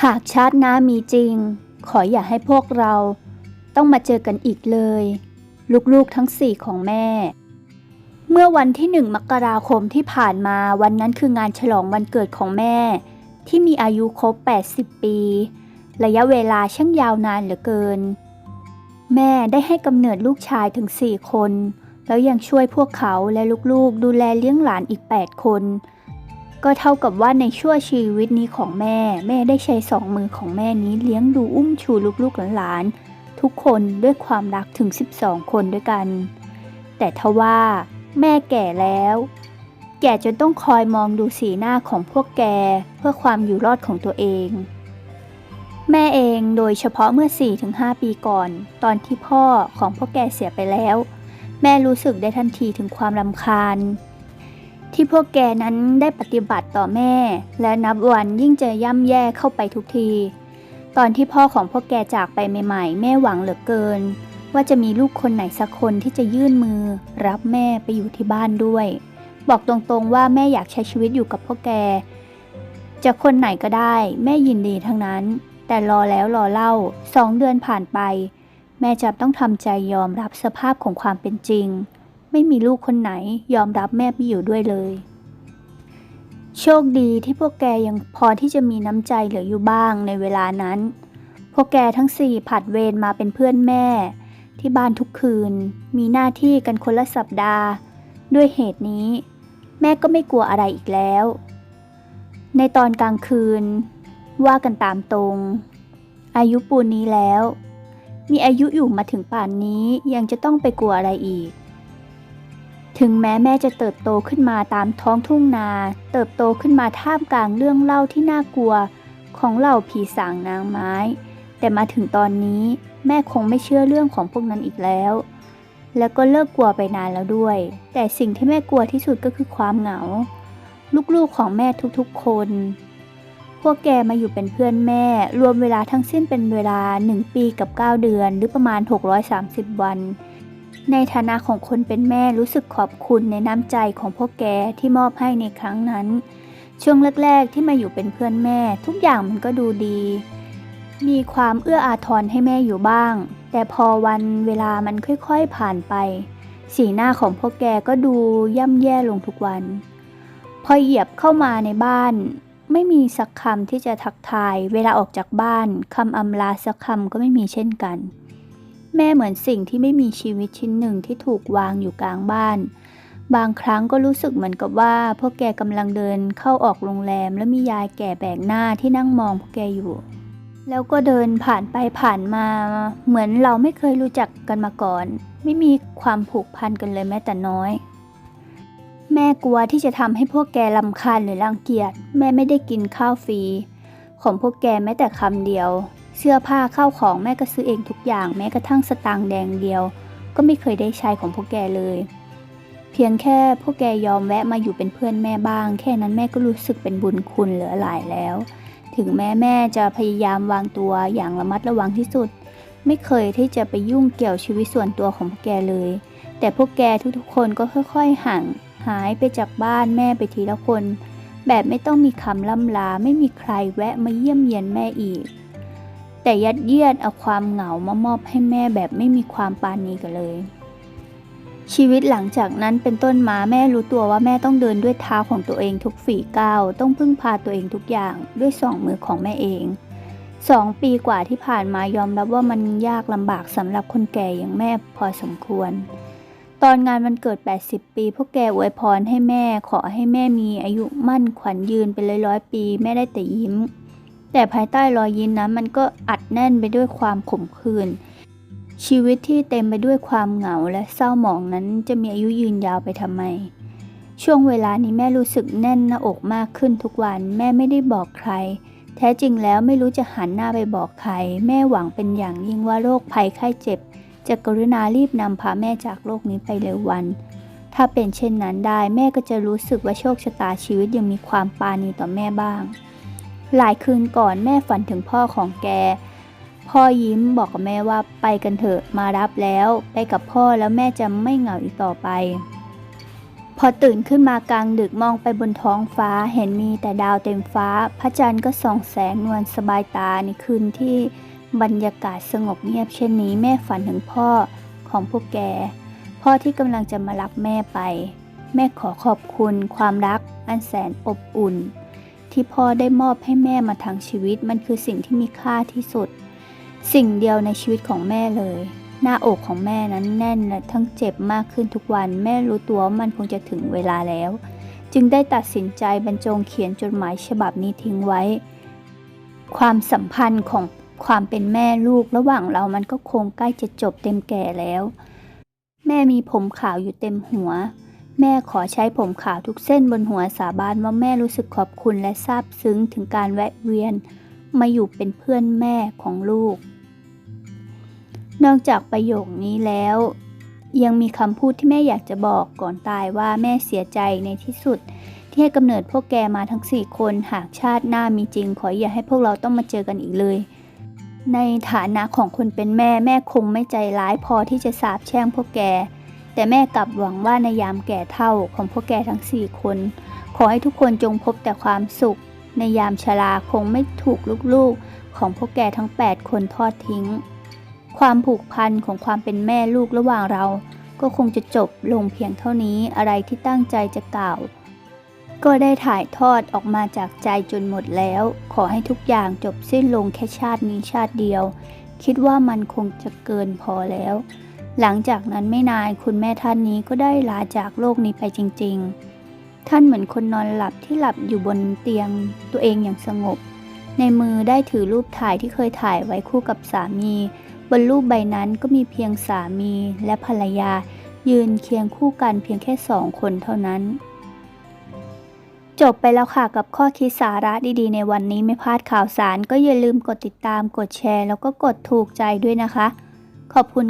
หากชาติหน้ามีจริง ขออย่าให้พวกเราต้องมาเจอกันอีกเลย ลูกๆทั้งสี่ของแม่ เมื่อวันที่หนึ่งมกราคมที่ผ่านมาวันนั้นคืองานฉลองวันเกิดของแม่ ที่มีอายุครบ 80 ปี ระยะเวลาช่างยาวนานเหลือเกิน แม่ได้ให้กำเนิดลูกชายถึง4คน แล้วยังช่วยพวกเขาและลูกๆ ดูแลเลี้ยงหลานอีก 8 คน ก็เท่ากับว่าในชั่วชีวิตนี้ของแม่ แม่ได้ใช้สองมือของแม่นี้เลี้ยงดูอุ้มชูลูกๆหลานๆทุกคนด้วยความรักถึง 12 คนด้วยกัน แต่ทว่าแม่แก่แล้ว แก่จนต้องคอยมองดูสีหน้าของพวกแกเพื่อความอยู่รอดของตัวเอง แม่เองโดยเฉพาะเมื่อ 4-5 ปีก่อน ตอนที่พ่อของพวกแกเสียไปแล้ว แม่รู้สึกได้ทันทีถึงความรำคาญ ที่พวกแกนั้นได้ปฏิบัติต่อแม่ และนับวันยิ่งจะย่ำแย่เข้าไปทุกที ตอนที่พ่อของพวกแกจากไปใหม่ๆ แม่หวังเหลือเกิน ว่าจะมีลูกคนไหนสักคนที่จะยื่นมือ รับแม่ไปอยู่ที่บ้านด้วย บอกตรงๆว่าแม่อยากใช้ชีวิตอยู่กับพวกแก จะคนไหนก็ได้ แม่ยินดีทั้งนั้น แต่รอแล้วรอเล่าสองเดือนผ่านไป แม่จะต้องทำใจยอมรับสภาพของความเป็นจริง ไม่มีลูกคนไหนยอมรับแม่ไปอยู่ด้วยเลย โชคดีที่พวกแกยังพอที่จะมีน้ำใจเหลืออยู่บ้างในเวลานั้น พวกแกทั้งสี่ผัดเวรมาเป็นเพื่อนแม่ ที่บ้านทุกคืน มีหน้าที่กันคนละสัปดาห์ ด้วยเหตุนี้ แม่ก็ไม่กลัวอะไรอีกแล้ว ในตอนกลางคืน ว่ากันตามตรง อายุปูนนี้แล้วมีอายุอยู่มาถึงป่านนี้ยังจะต้องไปกลัวอะไรอีก ถึงแม้แม่จะเติบโตขึ้นมาตามท้องทุ่งนา เติบโตขึ้นมาท่ามกลางเรื่องเล่าที่น่ากลัว ของเหล่าผีสางนางไม้ แต่มาถึงตอนนี้แม่คงไม่เชื่อเรื่องของพวกนั้นอีกแล้ว แล้วก็เลิกกลัวไปนานแล้วด้วย แต่สิ่งที่แม่กลัวที่สุดก็คือความเหงา ลูกๆของแม่ทุกๆคน พวกแกมาอยู่เป็นเพื่อนแม่ รวมเวลาทั้งสิ้นเป็นเวลา 1 ปีกับ 9 เดือน หรือประมาณ 630 วัน ในฐานะของคนเป็นแม่รู้สึกขอบคุณในน้ำใจของพวกแกที่มอบให้ในครั้งนั้น ช่วงแรกๆที่มาอยู่เป็นเพื่อนแม่ ทุกอย่างมันก็ดูดี มีความเอื้ออาทรให้แม่อยู่บ้าง แต่พอวันเวลามันค่อยๆผ่านไป สีหน้าของพวกแกก็ดูย่ำแย่ลงทุกวัน พอเหยียบเข้ามาในบ้าน ไม่มีสักคำที่จะทักทาย เวลาออกจากบ้านคำอำลาสักคำก็ไม่มีเช่นกัน แม่เหมือนสิ่งที่ไม่มีชีวิตชิ้นหนึ่งที่ถูกวางอยู่กลางบ้าน บางครั้งก็รู้สึกเหมือนกับว่า พวกแกกำลังเดินเข้าออกโรงแรม แล้วมียายแก่แบกหน้าที่นั่งมองพวกแกอยู่ แล้วก็เดินผ่านไปผ่านมา เหมือนเราไม่เคยรู้จักกันมาก่อน ไม่มีความผูกพันกันเลยแม้แต่น้อย แม่กลัวที่จะทำให้พวกแกลำคาญหรือรังเกียจ แม่ไม่ได้กินข้าวฟรีของพวกแกแม้แต่คำเดียว เสื้อผ้าข้าวของแม่ก็ซื้อเองทุกอย่างแม้กระทั่งสตางค์แดงเดียว ก็ไม่เคยได้ใช้ของพวกแกเลย เพียงแค่พวกแกยอมแวะมาอยู่เป็นเพื่อนแม่บ้าง แค่นั้นแม่ก็รู้สึกเป็นบุญคุณเหลือหลายแล้ว ถึงแม้แม่จะพยายามวางตัวอย่างระมัดระวังที่สุด ไม่เคยที่จะไปยุ่งเกี่ยวชีวิตส่วนตัวของพวกแกเลย แต่พวกแกทุกๆคนก็ค่อย ๆห่างหายไปจากบ้านแม่ไปทีละคน แบบไม่ต้องมีคำล่ำลาไม่มีใครแวะมาเยี่ยมเยียนแม่อีก แต่ยัดเยียดเอาความเหงามามอบให้แม่แบบไม่มีความปานีกันเลย ชีวิตหลังจากนั้นเป็นต้นมาแม่รู้ตัวว่าแม่ต้องเดินด้วยเท้าของตัวเองทุกฝีก้าวต้องพึ่งพาตัวเองทุกอย่างด้วยสองมือของแม่เองสองปีกว่าที่ผ่านมายอมรับว่ามันยากลำบากสำหรับคนแก่อย่างแม่พอสมควร ตอนงานวันเกิด 80 ปี พวกแกอวยพรให้แม่ขอให้แม่มีอายุมั่นขวัญยืนเป็นร้อยๆปี แม่ได้แต่ยิ้ม แต่ภายใต้รอยยิ้มนั้นมันก็อัดแน่นไปด้วยความขมขื่นชีวิตที่เต็มไปด้วยความเหงาและเศร้าหมองนั้นจะมีอายุยืนยาวไปทำไม ช่วงเวลานี้แม่รู้สึกแน่นหน้าอกมากขึ้นทุกวัน แม่ไม่ได้บอกใคร แท้จริงแล้วไม่รู้จะหันหน้าไปบอกใคร แม่หวังเป็นอย่างยิ่งว่าโรคภัยไข้เจ็บ จะกรุณารีบนำพาแม่จากโลกนี้ไปเร็ววัน ถ้าเป็นเช่นนั้นได้แม่ก็จะรู้สึกว่าโชคชะตาชีวิตยังมีความปาณีต่อแม่บ้าง หลายคืนก่อนแม่ฝันถึงพ่อของแก พ่อยิ้มบอกกับแม่ว่าไปกันเถอะมารับแล้ว ไปกับพ่อแล้วแม่จะไม่เหงาอีกต่อไป พอตื่นขึ้นมากลางดึกมองไปบนท้องฟ้าเห็นมีแต่ดาวเต็มฟ้า พระจันทร์ก็ส่องแสงนวลสบายตาในคืนที่บรรยากาศสงบเงียบเช่นนี้แม่ฝันถึงพ่อของพวกแก พ่อที่กำลังจะมารับแม่ไป แม่ขอขอบคุณความรักอันแสนอบอุ่น ที่พ่อได้มอบให้แม่มาทั้งชีวิตมันคือสิ่งที่มีค่าที่สุด สิ่งเดียวในชีวิตของแม่เลย หน้าอกของแม่นั้นแน่นและทั้งเจ็บมากขึ้นทุกวัน แม่รู้ตัวว่ามันคงจะถึงเวลาแล้ว จึงได้ตัดสินใจบรรจงเขียนจดหมายฉบับนี้ทิ้งไว้ ความสัมพันธ์ของความเป็นแม่ลูกระหว่างเรามันก็คงใกล้จะจบเต็มแก่แล้ว แม่มีผมขาวอยู่เต็มหัว แม่ขอใช้ผมขาวทุกเส้นบนหัวสาบานว่าแม่รู้สึกขอบคุณและซาบซึ้งถึงการแวะเวียน มาอยู่เป็นเพื่อนแม่ของลูก นอกจากประโยคนี้แล้ว ยังมีคำพูดที่แม่อยากจะบอกก่อนตายว่าแม่เสียใจในที่สุด ที่ให้กำเนิดพวกแกมาทั้งสี่คนหากชาติหน้ามีจริง ขออย่าให้พวกเราต้องมาเจอกันอีกเลยในฐานะของคนเป็นแม่แม่คงไม่ใจร้ายพอที่จะสาบแช่งพวกแก แต่แม่กลับหวังว่าในยามแก่เท่าของพวกแกทั้งสี่คน ขอให้ทุกคนจงพบแต่ความสุข ในยามชราคงไม่ถูกลูกๆ ของพวกแกทั้ง 8 คนทอดทิ้ง ความผูกพันของความเป็นแม่ลูกระหว่างเรา ก็คงจะจบลงเพียงเท่านี้อะไรที่ตั้งใจจะกล่าว ก็ได้ถ่ายทอดออกมาจากใจจนหมดแล้ว ขอให้ทุกอย่างจบสิ้นลงแค่ชาตินี้ชาติเดียว คิดว่ามันคงจะเกินพอแล้ว หลังจากนั้นไม่นานคุณแม่ท่านนี้ก็ได้ลาจากโลกนี้ไปจริง ๆ ท่านเหมือนคนนอนหลับที่หลับอยู่บนเตียงตัวเองอย่างสงบ ในมือได้ถือรูปถ่ายที่เคยถ่ายไว้คู่กับสามี บนรูปใบนั้นก็มีเพียงสามีและภรรยา ยืนเคียงคู่กันเพียงแค่สองคนเท่านั้น จบไปแล้วค่ะกับข้อคิดสาระดีๆ ในวันนี้ไม่พลาดข่าวสาร ก็อย่าลืมกดติดตามกดแชร์ แล้วก็กดถูกใจด้วยนะคะ ขอบคุณ